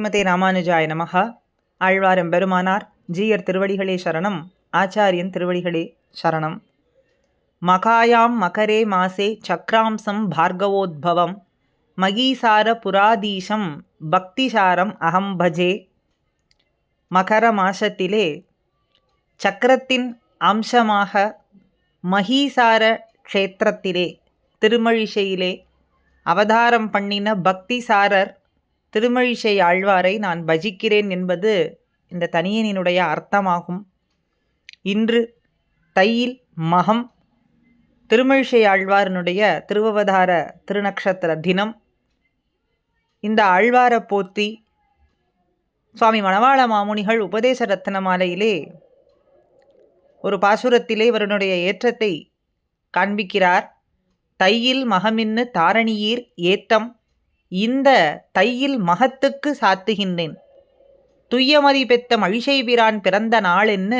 ஸ்ரீமதே ராமானுஜாய நமகா. ஆழ்வாரம் பெருமானார் ஜீயர் திருவடிகளே சரணம். ஆச்சாரியன் திருவடிகளே சரணம். மகாயாம் மகரே மாசே சக்ராம்சம் பார்கவோத்பவம். மகீசார புராதீசம் பக்திசாரம் அகம் பஜே. மகர மாசத்திலே சக்கரத்தின் அம்சமாக மகீசார க்ஷேத்திரத்திலே திருமழிசையிலே அவதாரம் பண்ணின பக்திசாரர் திருமழிசை ஆழ்வாரை நான் பஜிக்கிறேன் என்பது இந்த தனியனினுடைய அர்த்தமாகும். இன்று தையில் மகம் திருமழிசை ஆழ்வாரனுடைய திருவவதார திருநக்ஷத்திர தினம். இந்த ஆழ்வார போத்தி சுவாமி மணவாள மாமுனிகள் உபதேச ரத்ன மாலையிலே ஒரு பாசுரத்திலே இவருடைய ஏற்றத்தை காண்பிக்கிறார். தையில் மகமின்னு தாரணியீர் ஏத்தம். இந்த தையில் மகத்துக்கு சாத்துகின்றேன். துய்யமதி பெத்த மழிசை பிரான் பிறந்த நாள் என்ன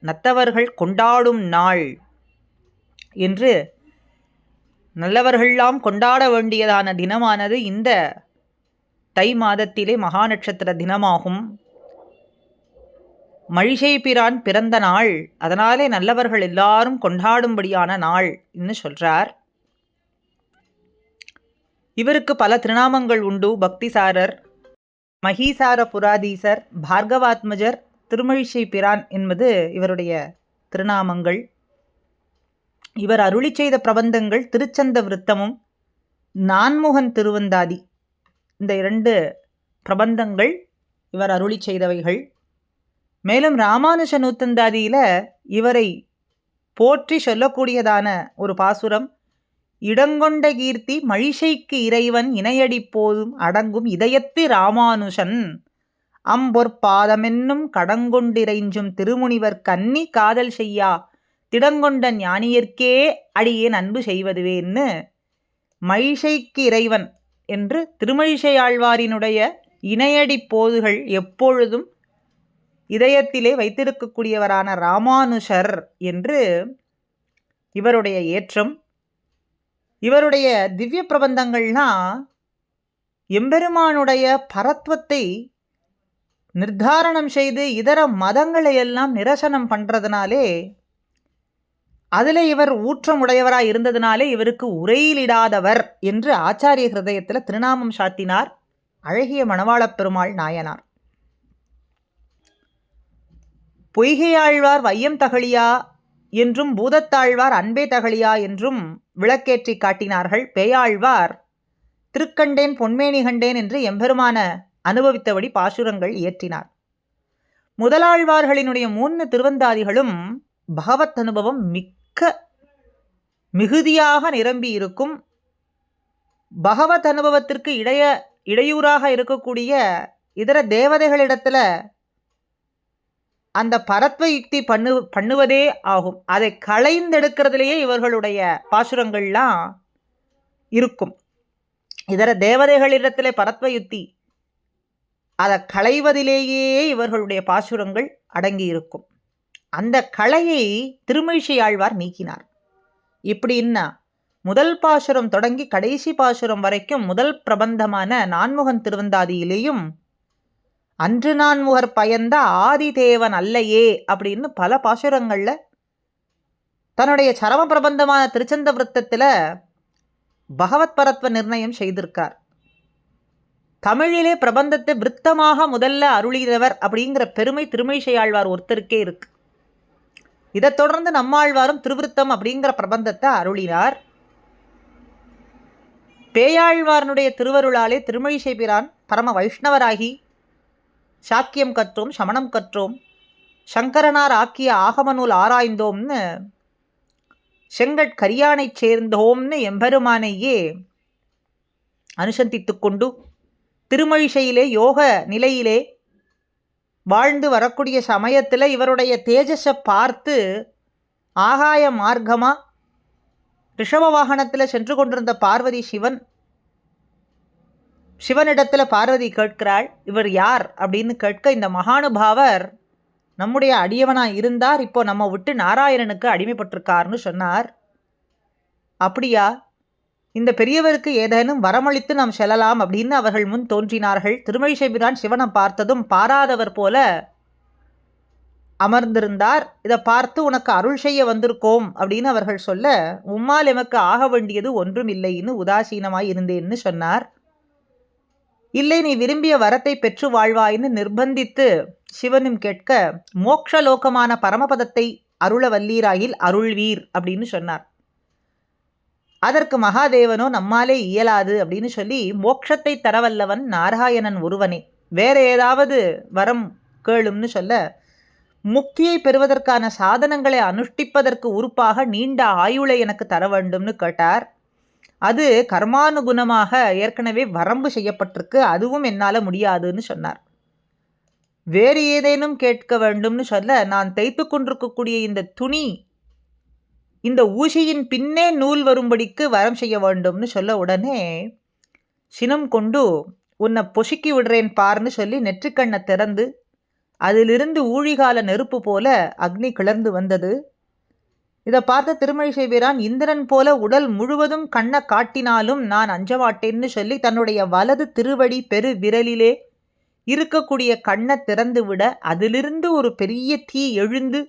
நத்தவர்கள் கொண்டாடும் நாள் என்று நல்லவர்கள்லாம் கொண்டாட வேண்டியதான தினமானது இந்த தை மாதத்திலே மகா நட்சத்திர தினமாகும். மழிசை பிரான் பிறந்த நாள் அதனாலே நல்லவர்கள் எல்லாரும் கொண்டாடும்படியான நாள் என்று சொல்கிறார் இவருக்கு பல திருநாமங்கள் உண்டு. பக்திசாரர் மகீசார புராதீசர் பார்கவாத்மஜர் திருமழிசை பிரான் என்பது இவருடைய திருநாமங்கள். இவர் அருளி செய்த பிரபந்தங்கள் திருச்சந்த விருத்தமும் நான்முகன் திருவந்தாதி. இந்த இரண்டு பிரபந்தங்கள் இவர் அருளி செய்தவைகள். மேலும் ராமானுஷ நூத்தந்தாதியில் இவரை போற்றி சொல்லக்கூடியதான ஒரு பாசுரம். இடங்கொண்ட கீர்த்தி மழிசைக்கு இறைவன் இணையடி போதும் அடங்கும் இதயத்து ராமானுஷன். அம்பொற்பாதமென்னும் கடங்கொண்டிரைஞ்சும் திருமுனிவர் கன்னி காதல் செய்யா திடங்கொண்ட ஞானியர்க்கே அடியேன் அன்பு செய்வதுவேன்னு மழிசைக்கு இறைவன் என்று திருமழிசை ஆழ்வாரினுடைய இணையடி போதுகள் எப்பொழுதும் இதயத்திலே வைத்திருக்கக்கூடியவரான ராமானுஷர் என்று இவருடைய ஏற்றம் இவருடைய திவ்ய பிரபந்தங்கள்லாம் எம்பெருமானுடைய பரத்வத்தை நிர்தாரணம் செய்து இதர மதங்களை எல்லாம் நிரசனம் பண்ணுறதுனாலே அதில் இவர் ஊற்றம் உடையவராக இருந்ததுனாலே இவருக்கு உரையிலிடாதவர் என்று ஆச்சாரிய ஹிருதயத்தில் திருநாமம் சாத்தினார் அழகிய மணவாளப் பெருமாள் நாயனார். பொய்கையாழ்வார் வையம் தகழியா என்றும் பூதத்தாழ்வார் அன்பே தகழியா என்றும் விளக்கேற்றி காட்டினார்கள் பேயாழ்வார் திருக்கண்டேன் பொன்மேனி கண்டேன் என்று எம்பெருமான அனுபவித்தபடி பாசுரங்கள் இயற்றினார். முதலாழ்வார்களினுடைய மூன்று திருவந்தாதிகளும் பகவத் அனுபவம் மிக்க மிகுதியாக நிரம்பி இருக்கும் பகவத் அனுபவத்திற்கு இடைய இடையூறாக இருக்கக்கூடிய இதர தேவதைகளிடத்தில் அந்த பரத்வ யுக்தி பண்ணு பண்ணுவதே ஆகும். அதை களைந்தெடுக்கிறதுலேயே இவர்களுடைய பாசுரங்கள்லாம் இருக்கும். இதர தேவதைகளிடத்திலே பரத்வ யுக்தி அதை களைவதிலேயே இவர்களுடைய பாசுரங்கள் அடங்கி இருக்கும் அந்த கலையை திருமழிசை ஆழ்வார் நீக்கினார். இப்படின்னா முதல் பாசுரம் தொடங்கி கடைசி பாசுரம் வரைக்கும் முதல் பிரபந்தமான நான்முகன் திருவந்தாதியிலேயும் அன்று நான் முகர் பயந்த ஆதிதேவன் அல்லையே அப்படின்னு பல பாசுரங்களில் தன்னுடைய சரம பிரபந்தமான திருச்சந்த விரத்தத்தில் பகவத் பரத்வ நிர்ணயம் செய்திருக்கார். தமிழிலே பிரபந்தத்தை விருத்தமாக முதல்ல அருளிதவர் அப்படிங்கிற பெருமை திருமைசையாழ்வார் ஒருத்தருக்கே இருக்கு. இதை தொடர்ந்து நம்மாழ்வாரும் திருவிருத்தம் அப்படிங்கிற பிரபந்தத்தை அருளினார். பேயாழ்வாரனுடைய திருவருளாலே திருமழிசை பிரான் பரம வைஷ்ணவராகி சாக்கியம் கற்றோம் சமணம் கற்றோம் சங்கரனார் ஆக்கிய ஆகமநூல் ஆராய்ந்தோம்னு செங்கட் கரியானைச் சேர்ந்தோம்னு எம்பெருமானையே அனுசந்தித்து கொண்டு திருமழிசையிலே யோக நிலையிலே வாழ்ந்து வரக்கூடிய சமயத்தில் இவருடைய தேஜஸை பார்த்து ஆகாய மார்க்கமாக ரிஷப வாகனத்தில் சென்று கொண்டிருந்த பார்வதி சிவன் சிவனிடத்தில் பார்வதி கேட்கிறாள் இவர் யார்? அப்படின்னு கேட்க இந்த மகானுபாவர் நம்முடைய அடியவனாக இருந்தார் இப்போ நம்ம விட்டு நாராயணனுக்கு அடிமைப்பட்டிருக்கார்னு சொன்னார். அப்படியா? இந்த பெரியவருக்கு ஏதேனும் வரமளித்து நாம் செல்லலாம் அப்படின்னு அவர்கள் முன் தோன்றினார்கள். திருமழிசைபிரான் சிவனை பார்த்ததும் பாராதவர் போல அமர்ந்திருந்தார். இதை பார்த்து உனக்கு அருள் செய்ய வந்திருக்கோம் அப்படின்னு அவர்கள் சொல்ல உம்மால் எமக்கு ஆக வேண்டியது ஒன்றும் இல்லைன்னு உதாசீனமாய் இருந்தேன்னு சொன்னார். இல்லை நீ விரும்பிய வரத்தை பெற்று வாழ்வாயின்னு நிர்பந்தித்து சிவனும் கேட்க மோக்ஷலோகமான பரமபதத்தை அருள வல்லீராயில் அருள்வீர் அப்படின்னு சொன்னார். அதற்கு மகாதேவனோ நம்மாலே இயலாது அப்படின்னு சொல்லி மோட்சத்தை தரவல்லவன் நாராயணன் ஒருவனே. வேற ஏதாவது வரம் கேளும்னு சொல்ல முக்தியை பெறுவதற்கான சாதனங்களை அனுஷ்டிப்பதற்கு உறுப்பாக நீண்ட ஆயுளை எனக்கு தர வேண்டும்னு கேட்டார். அது கர்மானுகுணமாக ஏற்கனவே வரம்பு செய்யப்பட்டிருக்கு அதுவும் என்னால் முடியாதுன்னு சொன்னார். வேறு ஏதேனும் கேட்க வேண்டும்னு சொல்ல நான் தைத்து கொண்டிருக்கக்கூடிய இந்த துணி இந்த ஊசியின் பின்னே நூல் வரும்படிக்கு வரம் செய்ய வேண்டும்னு சொல்ல உடனே சினம் கொண்டு உன்னை பொசுக்கி விடுறேன் பார்னு சொல்லி நெற்றிக்கண்ணை திறந்து அதிலிருந்து ஊழிகால நெருப்பு போல அக்னி கிளர்ந்து வந்தது. இதை பார்த்த திருமழிசை வீரான் இந்திரன் போல உடல் முழுவதும் கண்ணை காட்டினாலும் நான் அஞ்சமாட்டேன்னு சொல்லி தன்னுடைய வலது திருவடி பெரு விரலிலே இருக்கக்கூடிய கண்ணை திறந்து விட அதிலிருந்து ஒரு பெரிய தீ எழுந்து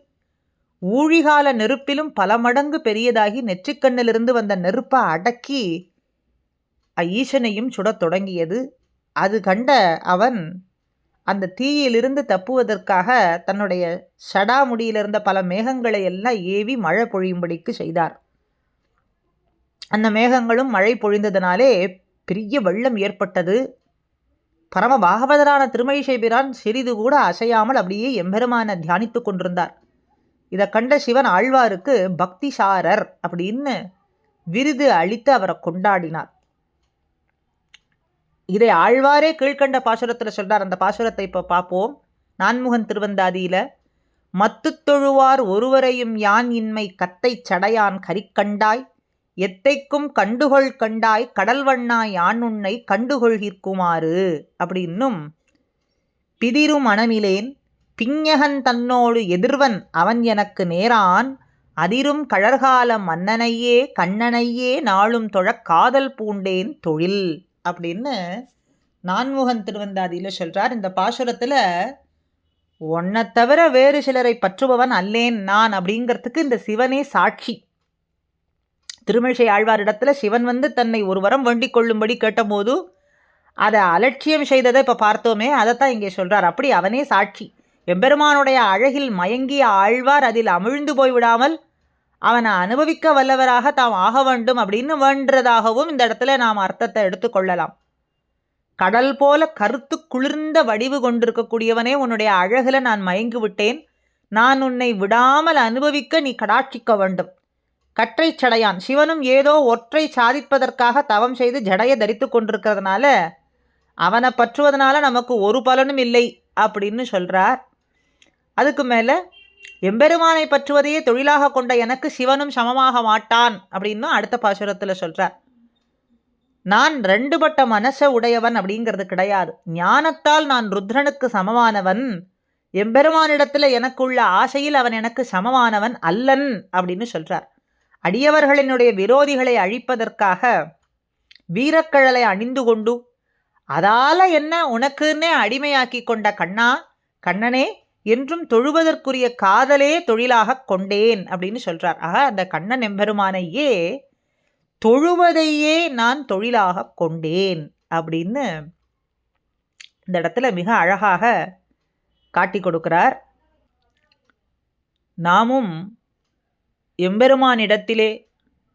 ஊழிகால நெருப்பிலும் பல மடங்கு பெரியதாகி நெற்றிக்கண்ணிலிருந்து வந்த நெருப்பை அடக்கி ஈசனையும் சுடத் தொடங்கியது. அது கண்ட அவன் அந்த தீயிலிருந்து தப்புவதற்காக தன்னுடைய ஷடாமுடியில் இருந்த பல மேகங்களை எல்லாம் ஏவி மழை பொழியும்படிக்கு செய்தார். அந்த மேகங்களும் மழை பொழிந்ததினாலே பெரிய வெள்ளம் ஏற்பட்டது. பரம பாகவதரான திருமழிசை பிரான் சிறிது கூட அசையாமல் அப்படியே எம்பெருமான தியானித்து கொண்டிருந்தார். இதை கண்ட சிவன் ஆழ்வாருக்கு பக்திசாரர் அப்படின்னு விருது அளித்து அவரை கொண்டாடினார். இதை ஆழ்வாரே கீழ்கண்ட பாசுரத்தில் சொல்கிறார் அந்த பாசுரத்தை இப்போ பார்ப்போம் நான்முகன் திருவந்தாதியில் மத்து தொழுவார் ஒருவரையும் யான் இன்மை கத்தை சடையான் கரிக்கண்டாய்? எத்தைக்கும் கண்டுகொள் கண்டாய் கடல்வண்ணாய் யான் உன்னை கண்டுகொள்கிற்குமாறு அப்படின்னும் பிதிரும் மனமிலேன் பிஞகன் தன்னோடு எதிர்வன் அவன் எனக்கு நேரான் அதிரும் கழற்கால மன்னனையே கண்ணனையே நாளும் தொழக் காதல் பூண்டேன் தொழில். அப்படின்னு நான்முகன் திருவந்தாதியில் சொல்கிறார் இந்த பாசுரத்தில் உன்னை தவிர வேறு சிலரை பற்றுபவன் அல்லேன் நான் அப்படிங்கிறதுக்கு இந்த சிவனே சாட்சி. திருமிழிசை ஆழ்வாரிடத்தில் சிவன் வந்து தன்னை ஒரு வரம் வேண்டிக் கொள்ளும்படி கேட்டபோது அதை அலட்சியம் செய்ததை இப்போ பார்த்தோமே அதைத்தான் இங்கே சொல்கிறார் அப்படி அவனே சாட்சி. எம்பெருமானுடைய அழகில் மயங்கிய ஆழ்வார் அதில் அமிழ்ந்து போய்விடாமல் அவனை அனுபவிக்க வல்லவராக தாம் ஆக வேண்டும் அப்படின்னு வேண்டதாகவும் இந்த இடத்துல நாம் அர்த்தத்தை எடுத்துக்கொள்ளலாம் கடல் போல கருத்து குளிர்ந்த வடிவு கொண்டிருக்கக்கூடியவனே உன்னுடைய அழகில் நான் மயங்கி விட்டேன். நான் உன்னை விடாமல் அனுபவிக்க நீ கடாட்சிக்க வேண்டும். கற்றை சடையான். சிவனும் ஏதோ ஒற்றை சாதிப்பதற்காக தவம் செய்து ஜடையை தரித்து கொண்டிருக்கிறதுனால அவனை பற்றுவதனால நமக்கு ஒரு பலனும் இல்லை அப்படின்னு சொல்கிறார் அதுக்கு மேலே எம்பெருமானை பற்றுவதையே தொழிலாக கொண்ட எனக்கு சிவனும் சமமாக மாட்டான் அப்படின்னு அடுத்த பாசுரத்தில் சொல்கிறார் நான் ரெண்டுபட்ட மனசை உடையவன் அப்படிங்கிறது கிடையாது. ஞானத்தால் நான் ருத்ரனுக்கு சமமானவன். எம்பெருமானிடத்தில் எனக்குள்ள ஆசையில் அவன் எனக்கு சமமானவன் அல்லன் அப்படின்னு சொல்கிறார் அடியவர்களினுடைய விரோதிகளை அழிப்பதற்காக வீரக்கழலை அணிந்து கொண்டு அதால என்ன உனக்குன்னே அடிமையாக்கி கொண்ட கண்ணா கண்ணனே என்றும் தொழுவதற்குரிய காதலே தொழிலாக கொண்டேன் அப்படின்னு சொல்கிறார் ஆக அந்த கண்ணன் எம்பெருமானையே தொழுவதையே நான் தொழிலாக கொண்டேன் அப்படின்னு இந்த இடத்துல மிக அழகாக காட்டி கொடுக்கிறார். நாமும் எம்பெருமானிடத்திலே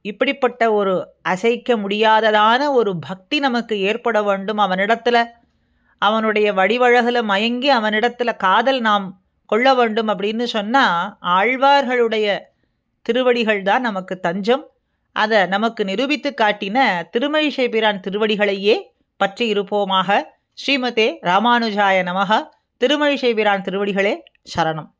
இப்படிப்பட்ட ஒரு அசைக்க முடியாததான ஒரு பக்தி நமக்கு ஏற்பட வேண்டும். அவனிடத்தில் அவனுடைய வடிவழகில் மயங்கி அவனிடத்தில் காதல் நாம் கொள்ள வேண்டும் அப்படின்னு சொன்னால் ஆழ்வார்களுடைய திருவடிகள் தான் நமக்கு தஞ்சம். அதை நமக்கு நிரூபித்து காட்டின திருமழிசை பிரான் திருவடிகளையே பற்றி இருப்போமாக ஸ்ரீமதே ராமானுஜாய நமக. திருமழிசை பிரான் திருவடிகளே சரணம்.